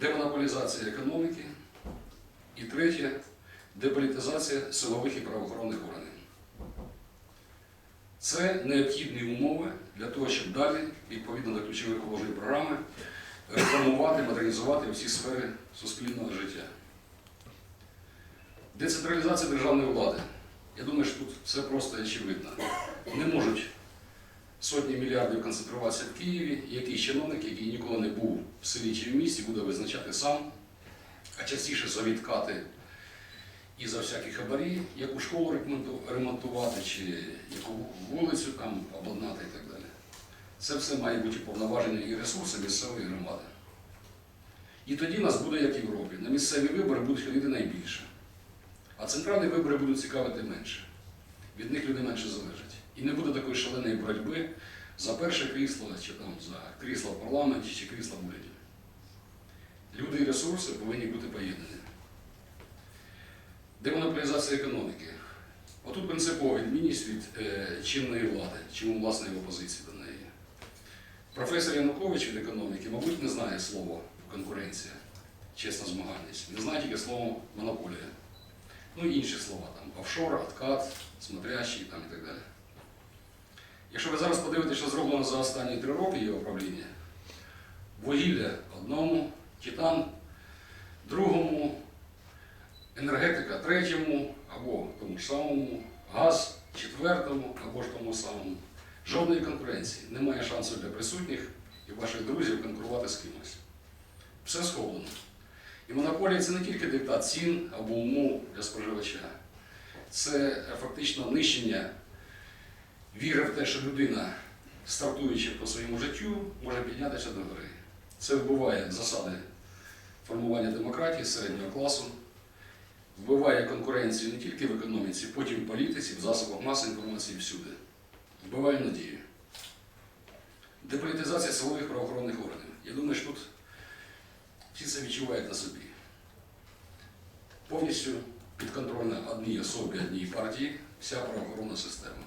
демонополізація економіки. І третє деполітизація силових і правоохоронних органів. Це необхідні умови для того, щоб далі, відповідно до ключових положень програми, реформувати, модернізувати всі сфери суспільного життя. Децентралізація державної влади. Я думаю, що тут все просто очевидно. Не можуть сотні мільярдів концентруватися в Києві, якийсь чиновник, який ніколи не був в селі чи в місті, буде визначати сам, а частіше за відкати і за всякі хабарі, яку школу ремонтувати, чи яку вулицю там обладнати і так далі. Це все має бути повноваження і ресурси місцевої громади. І тоді нас буде, як в Європі. На місцеві вибори будуть ходити найбільше. А центральні вибори будуть цікавити менше. Від них люди менше залежать. І не буде такої шаленої боротьби за перше крісло, чи там за крісло в парламенті, чи крісло в уряді. Люди і ресурси повинні бути поєднані. Демонополізація економіки. Отут принципова відмінність від е, чинної влади, чому власне і опозиції до неї. Професор Янукович від економіки, мабуть, не знає слово конкуренція, чесна змагальність. Не знає тільки слово монополія. Ну і інші слова там офшор, откат, смотрящий там і так далі. Якщо ви зараз подивитеся, що зроблено за останні три роки його правління, вугілля одному, титан другому, енергетика третьому, або тому ж самому, газ четвертому, або ж тому самому. Жодної конкуренції. Немає шансу для присутніх і ваших друзів конкурувати з кимось. Все сховано. І монополія це не тільки диктат цін або умов для споживача. Це фактично нищення віри в те, що людина, стартуючи по своєму життю, може піднятися до гори. Це вбиває засади формування демократії середнього класу, вбиває конкуренцію не тільки в економіці, потім в політиці, в засобах масової інформації всюди. Вбиває надію. Деполітизація силових правоохоронних органів. Я думаю, що тут всі це відчувають на собі. Повністю підконтрольна одній особі, одній партії вся правоохоронна система.